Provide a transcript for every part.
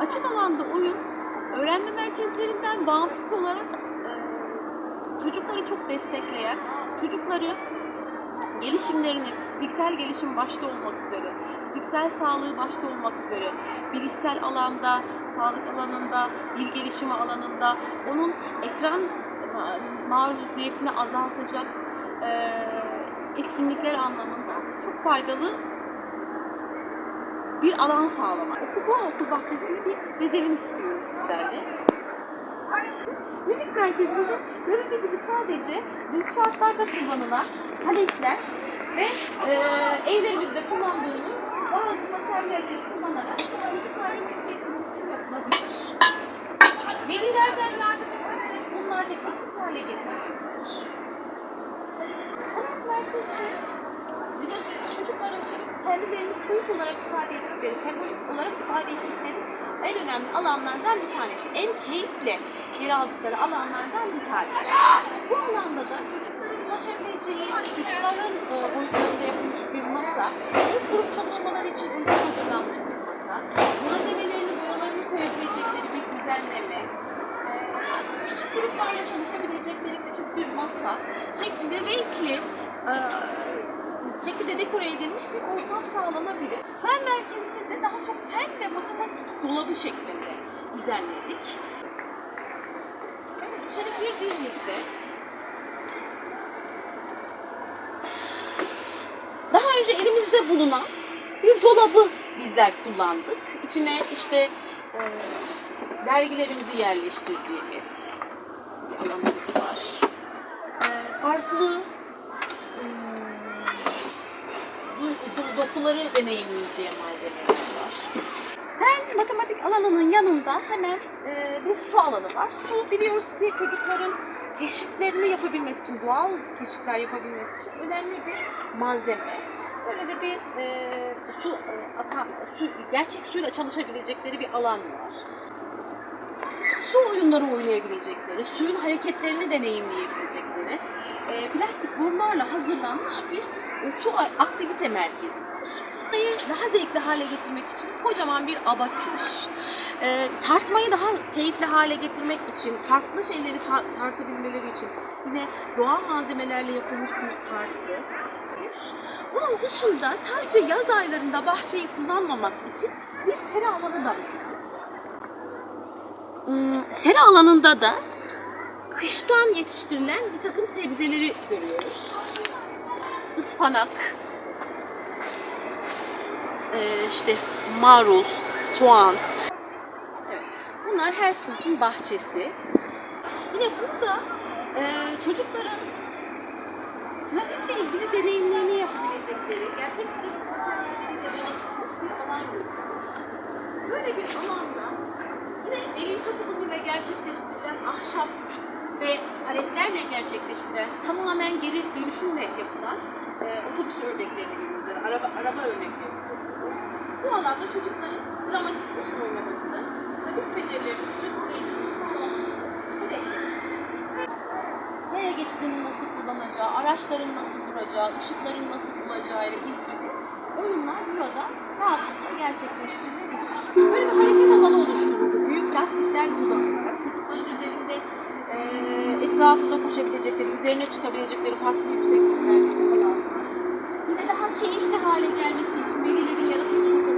Açık alanda oyun öğrenme merkezlerinden bağımsız olarak çocukları çok destekleyen, çocukları gelişimlerini, fiziksel gelişim başta olmak üzere, fiziksel sağlığı başta olmak üzere, bilişsel alanda, sağlık alanında, dil gelişimi alanında onun ekran ma- maruziyetini azaltacak etkinlikler anlamında çok faydalı bir alan sağlamak. Okul, bu okul bahçesini bir gezelim istiyorum sizlerle. Müzik merkezinde görüldüğü gibi sadece inşaatlarda kullanılan paletler ve e, evlerimizde kullandığımız bazı materyalleri kullanarak çocuklarla müzik etkinlikleri yapılabilir. Velilerden yardım istenerek bunlar aktif hale getirilebilir. Sanat merkezleri biliyorsunuz ki çocukların çocuk kendilerini soyut olarak ifade ettikleri, sembolik olarak ifade ettikleri en önemli alanlardan bir tanesi. En keyifle yer aldıkları alanlardan bir tanesi. Bu alanda da çocukların ulaşabileceği, çocukların e, boyutlarında yapılmış bir masa, büyük grup çalışmaları için uygun hazırlanmış bir masa, malzemelerini, boyalarını koyabilecekleri bir düzenleme, e, küçük gruplarla çalışabilecekleri küçük bir masa şeklinde renkli e, şekilde dekore edilmiş bir ortam sağlanabilir. Fen merkezini de daha çok fen ve matematik dolabı şeklinde düzenledik. Şöyle içeri girdiğimizde daha önce elimizde bulunan bir dolabı bizler kullandık. İçine işte e, dergilerimizi yerleştirdiğimiz bir alanımız var. E, farklı bu do- dokuları deneyimleyeceğim malzemeler var. Fen matematik alanının yanında hemen e, bir su alanı var. Su biliyoruz ki çocukların keşiflerini yapabilmesi için, doğal keşifler yapabilmesi için önemli bir malzeme. Böyle de bir e, su e, akan, su, gerçek suyla çalışabilecekleri bir alan var su oyunları oynayabilecekleri, suyun hareketlerini deneyimleyebilecekleri e, plastik borularla hazırlanmış bir e, su aktivite merkezi var. Burayı daha zevkli hale getirmek için kocaman bir abaküs. E, tartmayı daha keyifli hale getirmek için, farklı şeyleri tar- tartabilmeleri için yine doğal malzemelerle yapılmış bir tartı. Bunun dışında sadece yaz aylarında bahçeyi kullanmamak için bir sera alanı da mevcut. Hmm, sera alanında da kıştan yetiştirilen bir takım sebzeleri görüyoruz. Ispanak, ee, işte marul, soğan. Evet, bunlar her sınıfın bahçesi. Yine burada e, çocukların trafikle ilgili deneyimlerini yapabilecekleri, gerçek trafik materyalleriyle donatılmış bir alan görüyoruz. Böyle bir alanda gerçekleştirilen ahşap ve paletlerle gerçekleştirilen tamamen geri dönüşümle yapılan e, otobüs örneklerini görüyoruz. Yani araba, araba örneklerini görüyoruz. Bu alanda çocukların dramatik oyun oynaması, trafik becerilerinin trafik eğitimini sağlaması hedefleniyor. Yaya geçidini nasıl kullanacağı, araçların nasıl duracağı, ışıkların nasıl bulacağı ile ilgili oyunlar burada rahatlıkla gerçekleştirilebilir. Böyle bir hareket. Büyük lastikler kullanılarak çocukların üzerinde e, etrafında koşabilecekleri, üzerine çıkabilecekleri farklı yüksekliklerdeki alanlar. Yine daha keyifli hale gelmesi için velilerin yaratıcılığı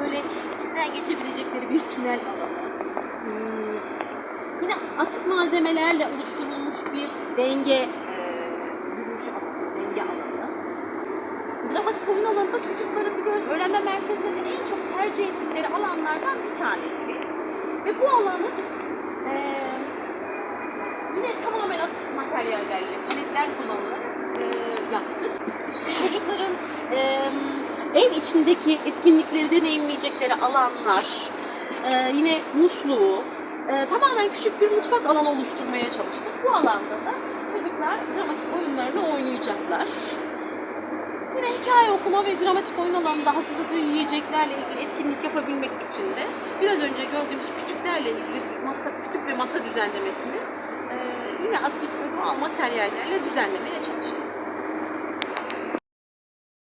böyle içinden geçebilecekleri bir tünel alanı. Yine atık malzemelerle oluşturulmuş bir denge e, yürüyüş alanı. Dramatik oyun alanında çocukların biliyoruz öğrenme merkezinde de en çok tercih ettikleri alanlardan bir tanesi. Ve bu alanı biz e, yine tamamen atık materyallerle, paletler kullanılarak e, yaptık. Çocukların e, ev içindeki etkinlikleri deneyimleyecekleri alanlar, e, yine musluğu, e, tamamen küçük bir mutfak alanı oluşturmaya çalıştık. Bu alanda da çocuklar dramatik oyunlarını oynayacaklar. Yine hikaye okuma ve dramatik oyun alanında hazırladığı yiyeceklerle ilgili etkinlik yapabilmek için de biraz önce gördüğümüz küçüklerle ilgili masa, kütük ve masa düzenlemesini yine atık ve doğal materyallerle düzenlemeye çalıştık.